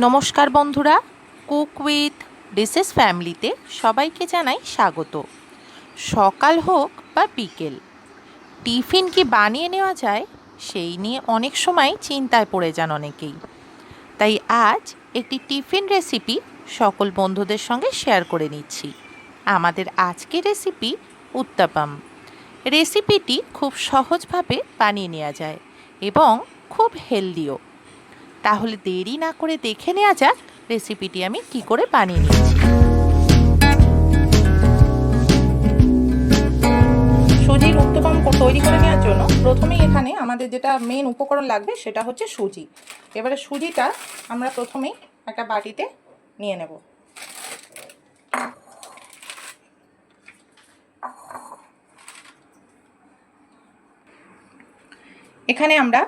নমস্কার বন্ধুরা, cook with dishes ফ্যামিলিতে সবাইকে জানাই স্বাগত। সকাল হোক বা বিকেল, টিফিন কি বানিয়ে নেওয়া যায় সেই নিয়ে অনেক সময় চিন্তায় পড়ে যান অনেকেই। তাই আজ একটি টিফিন রেসিপি সকল বন্ধুদের সঙ্গে শেয়ার করে নিচ্ছি। আমাদের আজকের রেসিপি উত্তাপাম। রেসিপিটি খুব সহজভাবে বানিয়ে নেওয়া যায় এবং খুব হেলদিও। তাহলে দেরি না করে দেখে নেওয়া যাক রেসিপিটি আমি কি করে বানিয়ে নিয়েছি। সুজির উত্তপম তৈরি করে নেওয়ার জন্য প্রথমেই এখানে আমাদের যেটা মেন উপকরণ লাগবে সেটা হচ্ছে সুজি। এবারে সুজিটা আমরা প্রথমেই একটা বাটিতে নিয়ে নেব। এখানে আমরা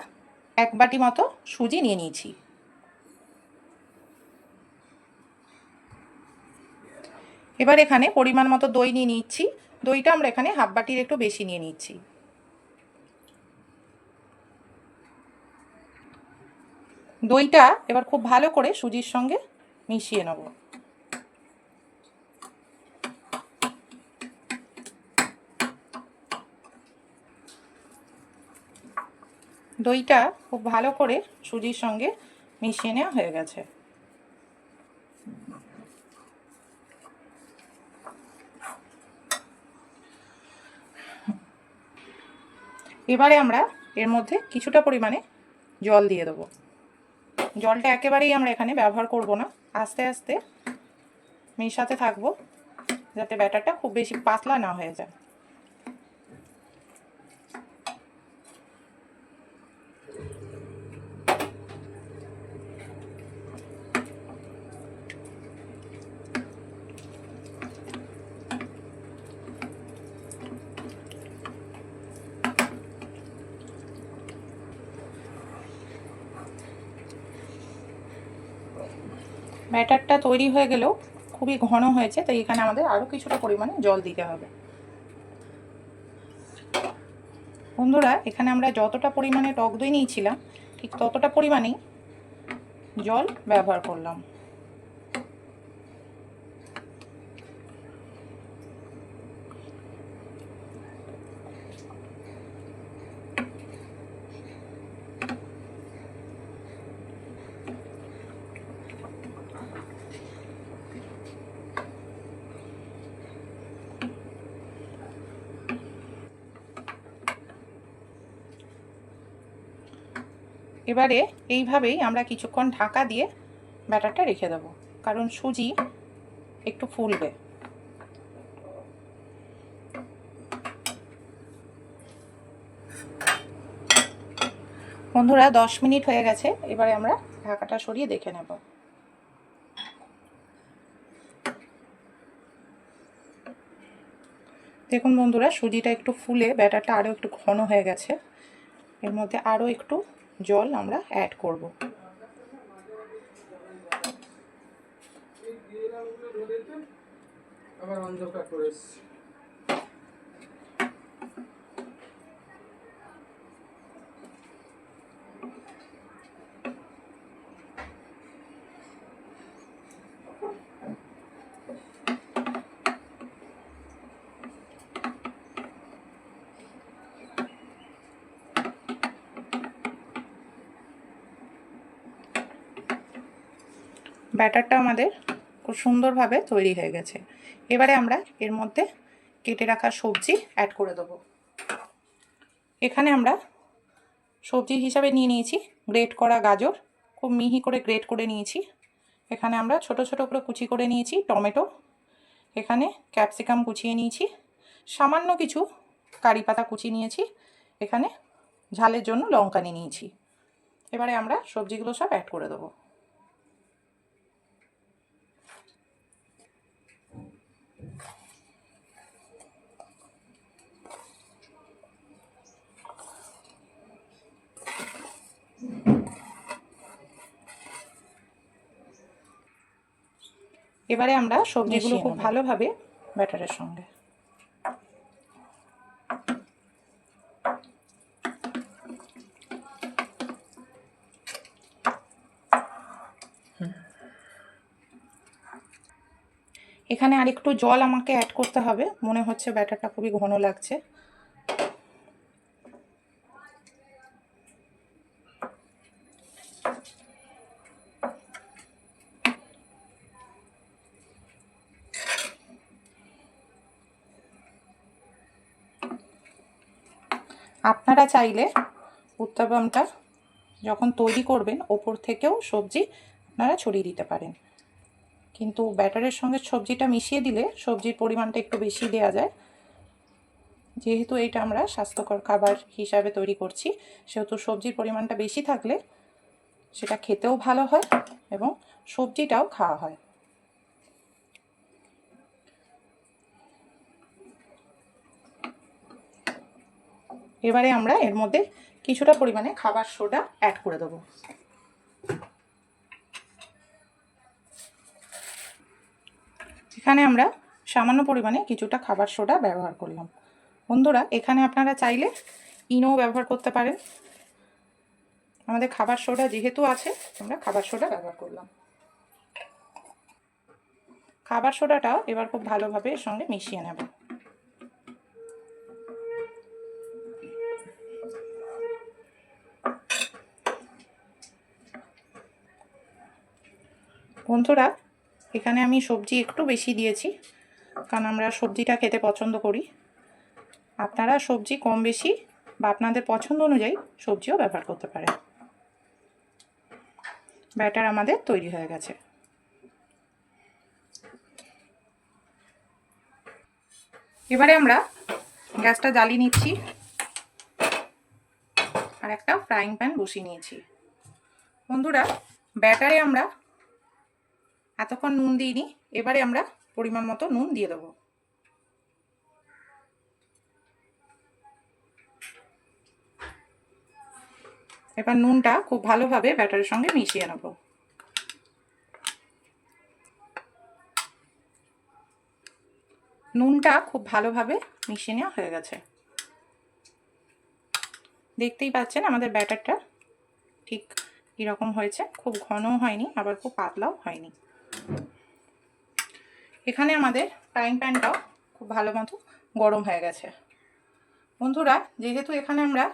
এক বাটি মতো সুজি নিয়ে নিয়েছি। এবার এখানে পরিমাণ মতো দই নিয়ে নিচ্ছি। দইটা আমরা এখানে হাফ বাটির একটু বেশি নিয়ে নিচ্ছি। দইটা এবার খুব ভালো করে সুজির সঙ্গে মিশিয়ে নেব। দইটা খুব ভালো করে সুজির সঙ্গে মিশিয়ে নেওয়া হয়ে গেছে। এবারে আমরা এর মধ্যে কিছুটা পরিমাণে জল দিয়ে দেবো। জলটা একেবারেই আমরা এখানে ব্যবহার করব না। আস্তে আস্তে মেশাতে থাকব যাতে ব্যাটারটা খুব বেশি পাতলা না হয়ে যায়। ব্যাটারটা তৈরি হয়ে গেলেও খুবই ঘন হয়েছে, তাই এখানে আমাদের আরও কিছুটা পরিমাণে জল দিতে হবে। বন্ধুরা, এখানে আমরা যতটা পরিমাণে টক দই নিয়েছিলাম, ঠিক ততটা পরিমাণেই জল ব্যবহার করলাম। এবারে এইভাবেই আমরা কিছুক্ষণ ঢাকা দিয়ে ব্যাটারটা রেখে দেব। কারণ সুজি একটু ফুলবে। বন্ধুরা, দশ মিনিট হয়ে গেছে। এবারে আমরা ঢাকাটা সরিয়ে দেখে নেব। দেখুন বন্ধুরা, সুজিটা একটু ফুলে, ব্যাটারটা আরও একটু ঘন হয়ে গেছে। এর মধ্যে আরও একটু জল আমরা অ্যাড করব। আবার অন্ধকার করেছি ব্যাটারটা আমাদের খুব সুন্দরভাবে তৈরি হয়ে গেছে। এবারে আমরা এর মধ্যে কেটে রাখা সবজি অ্যাড করে দেবো। এখানে আমরা সবজি হিসাবে নিয়ে নিয়েছি গ্রেট করা গাজর। খুব মিহি করে গ্রেট করে নিয়েছি। এখানে আমরা ছোট ছোট করে কুচি করে নিয়েছি টমেটো। এখানে ক্যাপসিকাম কুচিয়ে নিয়েছি। সামান্য কিছু কারি পাতা কুচি নিয়েছি। এখানে ঝালের জন্য লঙ্কা নিয়ে নিয়েছি। এবারে আমরা সবজিগুলো সব অ্যাড করে দেবো। এবারে আমরা সবজিগুলো খুব ভালোভাবে ব্যাটারের সঙ্গে। এখানে আর একটু জল আমাকে অ্যাড করতে হবে। মনে হচ্ছে ব্যাটারটা খুবই ঘন লাগছে। আপনারা চাইলে উত্তাপামটা যখন তৈরি করবেন, ওপর থেকেও সবজি আপনারা ছড়িয়ে দিতে পারেন। কিন্তু ব্যাটারের সঙ্গে সবজিটা মিশিয়ে দিলে সবজির পরিমাণটা একটু বেশি দেওয়া যায়। যেহেতু এটা আমরা স্বাস্থ্যকর খাবার হিসাবে তৈরি করছি, সেহেতু সবজির পরিমাণটা বেশি থাকলে সেটা খেতেও ভালো হয় এবং সবজিটাও খাওয়া হয়। এবারে আমরা এর মধ্যে কিছুটা পরিমাণে খাবার সোডা অ্যাড করে দেবো। এখানে আমরা সামান্য পরিমাণে কিছুটা খাবার সোডা ব্যবহার করলাম। বন্ধুরা, এখানে আপনারা চাইলে ইনো ব্যবহার করতে পারেন। আমাদের খাবার সোডা যেহেতু আছে, আমরা খাবার সোডা ব্যবহার করলাম। খাবার সোডাটাও এবার খুব ভালোভাবে এর সঙ্গে মিশিয়ে নেব। বন্ধুরা, এখানে আমি সবজি একটু বেশি দিয়েছি, কারণ আমরা সবজিটা খেতে পছন্দ করি। আপনারা সবজি কম বেশি বা আপনাদের পছন্দ অনুযায়ী সবজিও ব্যবহার করতে পারেন। ব্যাটার আমাদের তৈরি হয়ে গেছে। এবারে আমরা গ্যাসটা জ্বালিয়ে নিচ্ছি আর একটা ফ্রাইং প্যান বসিয়ে নিয়েছি। বন্ধুরা, ব্যাটারে আমরা এতক্ষণ নুন দিইনি, এবারে আমরা পরিমাণ মতো নুন দিয়ে দেবো। এবার নুনটা খুব ভালোভাবে ব্যাটারের সঙ্গে মিশিয়ে নেব। নুনটা খুব ভালোভাবে মিশিয়ে নেওয়া হয়ে গেছে। দেখতেই পাচ্ছেন আমাদের ব্যাটারটা ঠিক কীরকম হয়েছে, খুব ঘনও হয়নি, আবার খুব পাতলাও হয়নি। এখানে আমাদের ফ্রাইং প্যানটাও খুব ভালো মতো গরম হয়ে গেছে। বন্ধুরা, যেহেতু এখানে আমরা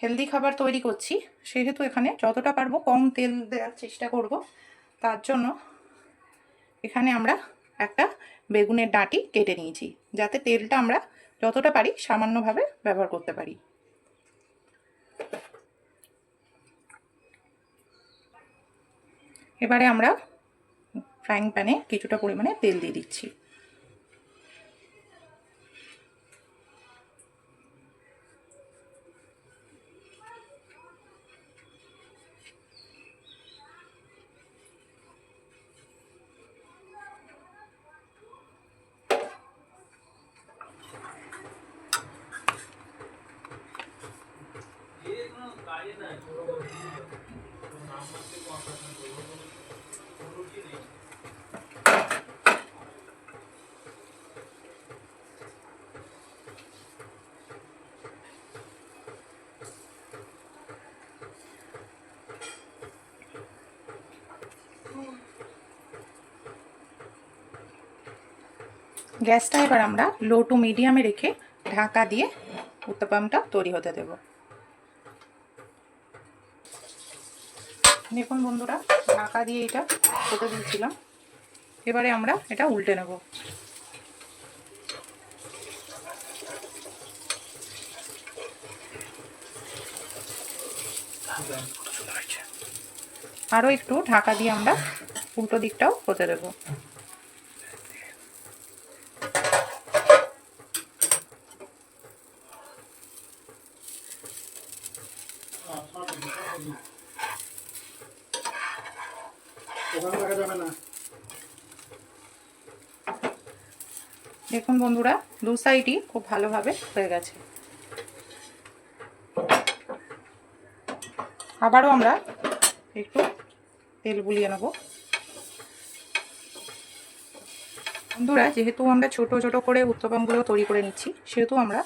হেলদি খাবার তৈরি করছি, সেহেতু এখানে যতটা পারব কম তেল দেওয়ার চেষ্টা করব। তার জন্য এখানে আমরা একটা বেগুনের ডাঁটি কেটে নিয়েছি, যাতে তেলটা আমরা যতটা পারি সামান্যভাবে ব্যবহার করতে পারি। এবারে আমরা ফ্রাইং প্যানে কিছুটা পরিমাণে তেল দিয়ে দিচ্ছি। গ্যাসটা এবার আমরা লো টু মিডিয়ামে রেখে ঢাকা দিয়ে উত্তাপামটা তৈরি হতে দেব। দেখুন বন্ধুরা, ঢাকা দিয়ে এটা হতে দিয়েছিলাম। এবারে আমরা এটা উল্টে নেব। আরও একটু ঢাকা দিয়ে আমরা উল্টো দিকটাও হতে দেবো দেখুন বন্ধুরা, দু সাইডই খুব ভালোভাবে হয়ে গেছে। আবারও আমরা একটু তেল বুলিয়ে নেব। বন্ধুরা, যেহেতু আমরা ছোট ছোট করে উত্তপমগুলো তৈরি করে নিচ্ছি, সেহেতু আমরা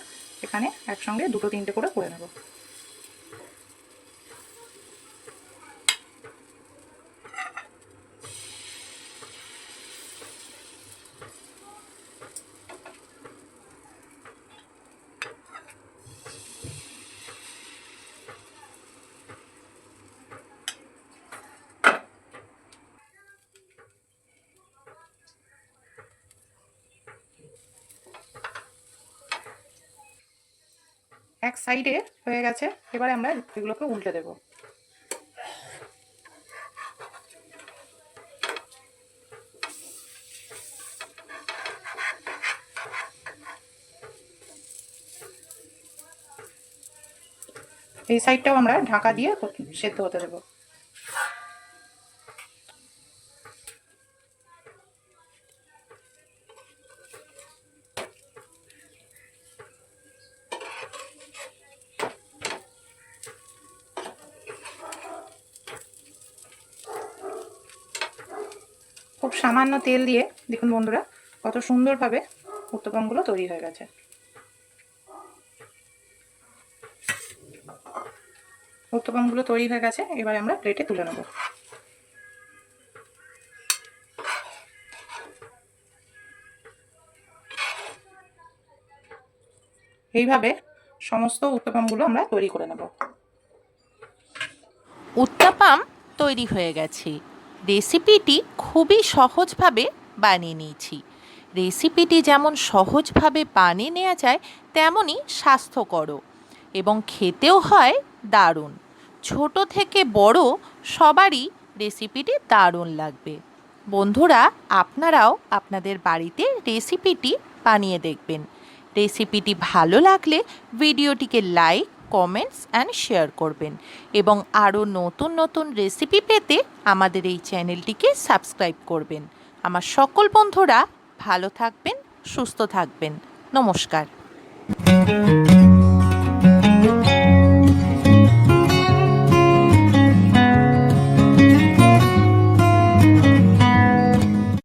এখানে একসঙ্গে দুটো তিনটে করে করে নেব। এক সাইডে হয়ে গেছে, এবারে আমরা এগুলোকে উল্টে দেব। এই সাইডটাও আমরা ঢাকা দিয়ে সেদ্ধ হতে দেবো। খুব সামান্য তেল দিয়ে দেখুন বন্ধুরা, কত সুন্দরভাবে উত্তপমগুলো তৈরি হয়ে গেছে। উত্তপমগুলো তৈরি হয়ে গেছে, এবারে আমরা প্লেটে তুলে নেব। এইভাবে সমস্ত উত্তপমগুলো আমরা তৈরি করে নেব। উত্তাপাম তৈরি হয়ে গেছে। রেসিপিটি খুবই সহজভাবে বানিয়ে নিয়েছি। রেসিপিটি যেমন সহজভাবে বানিয়ে নেওয়া যায় তেমনই স্বাস্থ্যকরও এবং খেতেও হয় দারুণ। ছোট থেকে বড় সবারই রেসিপিটি দারুণ লাগবে। বন্ধুরা, আপনারাও আপনাদের বাড়িতে রেসিপিটি বানিয়ে দেখবেন। রেসিপিটি ভালো লাগলে ভিডিওটিকে লাইক কমেন্টস অ্যান্ড শেয়ার করবেন। এবং আরও নতুন নতুন রেসিপি পেতে আমাদের এই চ্যানেলটিকে সাবস্ক্রাইব করবেন। আমার সকল বন্ধুরা ভালো থাকবেন, সুস্থ থাকবেন। নমস্কার।